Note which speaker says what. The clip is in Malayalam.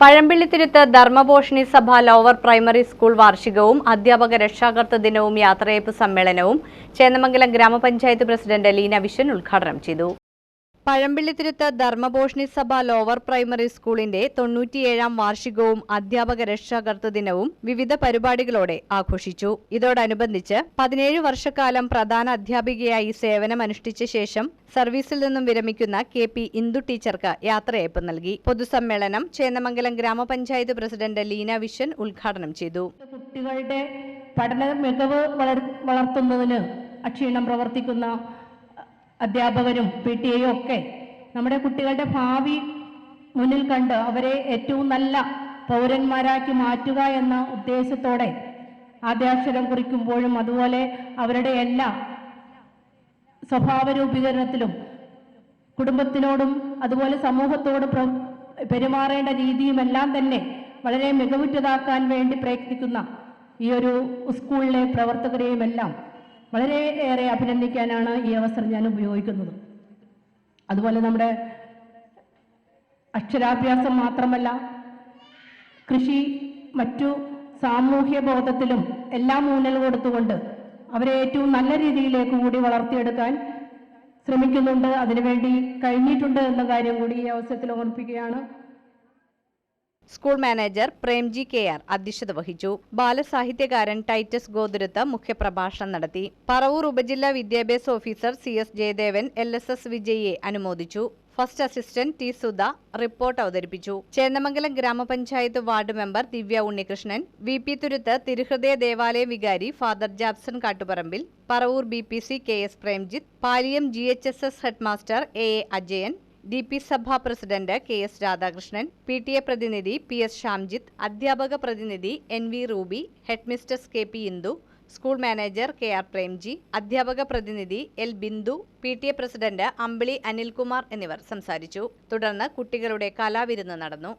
Speaker 1: പഴമ്പിള്ളിത്തിരുത്ത് ധർമ്മപോഷിണി സഭ ലോവർ പ്രൈമറി സ്കൂൾ വാർഷികവും അധ്യാപക രക്ഷാകർതൃ ദിനവും യാത്രയപ്പ് സമ്മേളനവും ചേന്നമംഗലം ഗ്രാമപഞ്ചായത്ത് പ്രസിഡന്റ് ലീന വിഷൻ ഉദ്ഘാടനം ചെയ്തു. പഴമ്പിള്ളിത്തിരുത്ത് ധർമ്മഭോഷണി സഭ ലോവർ പ്രൈമറി സ്കൂളിന്റെ തൊണ്ണൂറ്റിയേഴാം വാർഷികവും അധ്യാപക രക്ഷാകർതൃ ദിനവും വിവിധ പരിപാടികളോടെ ആഘോഷിച്ചു. ഇതോടനുബന്ധിച്ച് പതിനേഴ് വർഷക്കാലം പ്രധാന അധ്യാപികയായി സേവനമനുഷ്ഠിച്ച ശേഷം സർവീസിൽ നിന്നും വിരമിക്കുന്ന കെ പി ഇന്ദു ടീച്ചർക്ക് യാത്രയയപ്പ് നൽകി. പൊതുസമ്മേളനം ചേന്നമംഗലം ഗ്രാമപഞ്ചായത്ത് പ്രസിഡന്റ് ലീന വിഷൻ ഉദ്ഘാടനം ചെയ്തു.
Speaker 2: കുട്ടികളുടെ പഠന മികവ് വളർ വളർത്തുന്നതിന് അക്ഷീണം പ്രവർത്തിക്കുന്ന അധ്യാപകരും പി ടി എയും ഒക്കെ നമ്മുടെ കുട്ടികളുടെ ഭാവി മുന്നിൽ കണ്ട് അവരെ ഏറ്റവും നല്ല പൗരന്മാരാക്കി മാറ്റുക എന്ന ഉദ്ദേശത്തോടെ ആദ്യാക്ഷരം കുറിക്കുമ്പോഴും അതുപോലെ അവരുടെ എല്ലാ സ്വഭാവ രൂപീകരണത്തിലും കുടുംബത്തിനോടും അതുപോലെ സമൂഹത്തോടും പ്ര- പെരുമാറേണ്ട രീതിയും എല്ലാം തന്നെ വളരെ മികവുറ്റതാക്കാൻ വേണ്ടി പ്രയത്നിക്കുന്ന ഈ ഒരു സ്കൂളിലെ പ്രവർത്തകരെയും എല്ലാം വളരെ ഏറെ അഭിനന്ദിക്കാനാണ് ഈ അവസരം ഞാൻ ഉപയോഗിക്കുന്നത്. അതുപോലെ നമ്മുടെ അക്ഷരാഭ്യാസം മാത്രമല്ല കൃഷി മറ്റു സാമൂഹ്യ ബോധത്തിലും എല്ലാം ഊന്നൽ കൊടുത്തുകൊണ്ട് അവരെ ഏറ്റവും നല്ല രീതിയിലേക്ക് കൂടി വളർത്തിയെടുക്കാൻ ശ്രമിക്കുന്നുണ്ട്. അതിനുവേണ്ടി കഴിഞ്ഞിട്ടുണ്ട് എന്ന കാര്യം കൂടി ഈ അവസരത്തിൽ ഓർമ്മിപ്പിക്കുകയാണ്.
Speaker 1: School manager Premji K R അധ്യക്ഷത വഹിച്ചു. ബാലസാഹിത്യകാരൻ ടൈറ്റസ് ഗോതുരത്ത് മുഖ്യപ്രഭാഷണം നടത്തി. പറവൂർ ഉപജില്ലാ വിദ്യാഭ്യാസ officer C S Jayadevan L S S വിജയിയെ അനുമോദിച്ചു. First assistant T Sudha report അവതരിപ്പിച്ചു. ചേന്നമംഗലം ഗ്രാമപഞ്ചായത്ത് ward member Divya Unnikrishnan V P Thuruthu തിരുഹൃദയ ദേവാലയ വികാരി father Jabson Kattuparambil Paravur B P C K S Premjith Paliyam G H S S headmaster A A Ajayan D P സഭാ president K S Radhakrishnan P T A പ്രതിനിധി പി എസ് ഷാംജിത്ത് അധ്യാപക പ്രതിനിധി N V Ruby headmistress K P Indu school manager K R Premji അധ്യാപക പ്രതിനിധി L Bindu P T A president Ambili Anilkumar എന്നിവർ സംസാരിച്ചു. തുടർന്ന് കുട്ടികളുടെ കലാവിരുന്ന് നടന്നു.